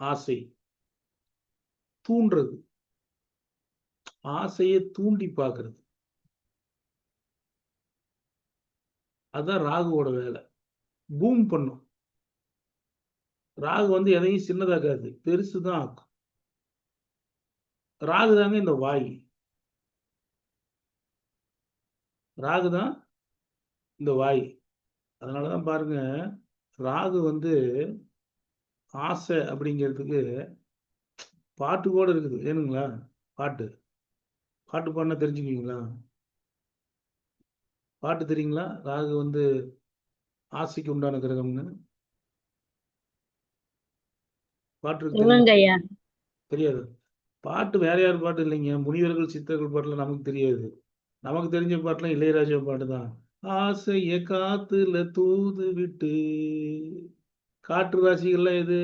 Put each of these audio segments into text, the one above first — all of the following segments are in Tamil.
ஆசை. தூண்டுறது. ஆசையை தூண்டி பார்க்கறது. அதுதான் ராகுவோட வேலை. பூம் பண்ணும். ராகு வந்து எதையும் சின்னதாக்காது. பெருசு தான் ஆக்கும். ராகு தாங்க இந்த வாய். ராகு தான் இந்த வாய். அதனாலதான் பாருங்க ராகு வந்து ஆசை அப்படிங்கிறதுக்கு பாட்டு கூட இருக்குது. வேணுங்களா? பாட்டு. பாட்டு பாடினா தெரிஞ்சுக்குவீங்களா? பாட்டு தெரியுங்களா? ராகு வந்து ஆசைக்கு உண்டான கிரகம்னு. பாட்டு தெரியாது. பாட்டு வேற யார் பாட்டு இல்லைங்க. முனிவர்கள் சித்தர்கள் பாட்டுல நமக்கு தெரியாது. நமக்கு தெரிஞ்ச பாட்டுலாம் இளையராஜா பாட்டு தான். ஆசைய காத்துல தூது விட்டு காற்று ராசிகள்லாம் எது?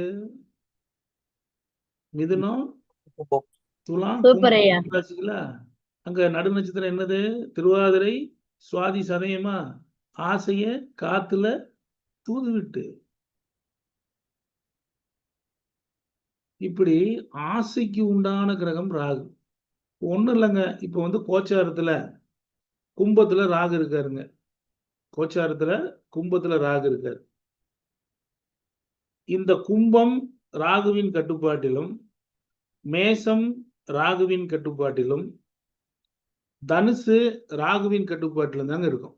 மிதுனம் துலாம் ராசிகளா? அங்க நடு நட்சத்திரம் என்னது? திருவாதிரை சுவாதி சதயமா ஆசைய காத்துல தூது விட்டு இப்படி ஆசைக்கு உண்டான கிரகம் ராகு. ஒண்ணும் இல்லைங்க. இப்ப வந்து கோச்சாரத்துல கும்பத்துல ராகு இருக்காருங்க. கோச்சாரத்துல கும்பத்துல ராகு இருக்காரு. இந்த கும்பம் ராகுவின் கட்டுப்பாட்டிலும் மேசம் ராகுவின் கட்டுப்பாட்டிலும் தனுசு ராகுவின் கட்டுப்பாட்டிலும் தாங்க இருக்கும்.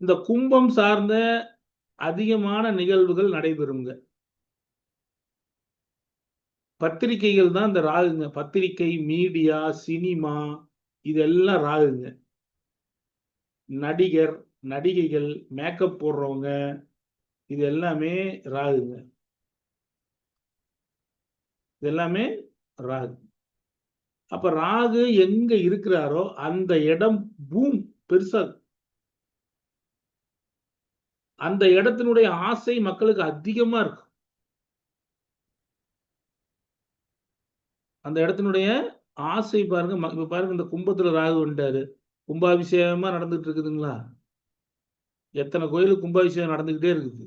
இந்த கும்பம் சார்ந்த அதிகமான நிகழ்வுகள் நடைபெறுங்க. பத்திரிகைகள் தான் இந்த ராகுங்க. பத்திரிகை மீடியா சினிமா இதெல்லாம் ராகுங்க. நடிகர் நடிகைகள் மேக்கப் போடுறவங்க இது எல்லாமே ராகுங்க. இது எல்லாமே ராகு. அப்ப ராகு எங்க இருக்கிறாரோ அந்த இடம் பூம் பெருசா அந்த இடத்தினுடைய ஆசை மக்களுக்கு அதிகமா இருக்கும். அந்த இடத்தினுடைய ஆசை பாருங்க இப்ப பாருங்க இந்த கும்பத்துல ராகு வந்துட்டாரு. கும்பாபிஷேகமா நடந்துட்டு இருக்குதுங்களா? எத்தனை கோயிலுக்கு கும்பாபிஷேகம் நடந்துக்கிட்டே இருக்குது.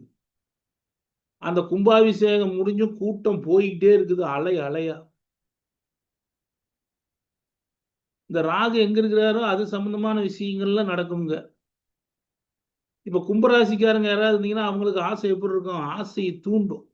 அந்த கும்பாபிஷேகம் முடிஞ்சும் கூட்டம் போய்கிட்டே இருக்குது அலை அலையா. இந்த ராகு எங்க இருக்கிறாரோ அது சம்பந்தமான விஷயங்கள்லாம் நடக்குங்க. இப்ப கும்பராசிக்காரங்க யாராவது இருந்தீங்கன்னா அவங்களுக்கு ஆசை எப்படி இருக்கும்? ஆசையை தூண்டும்.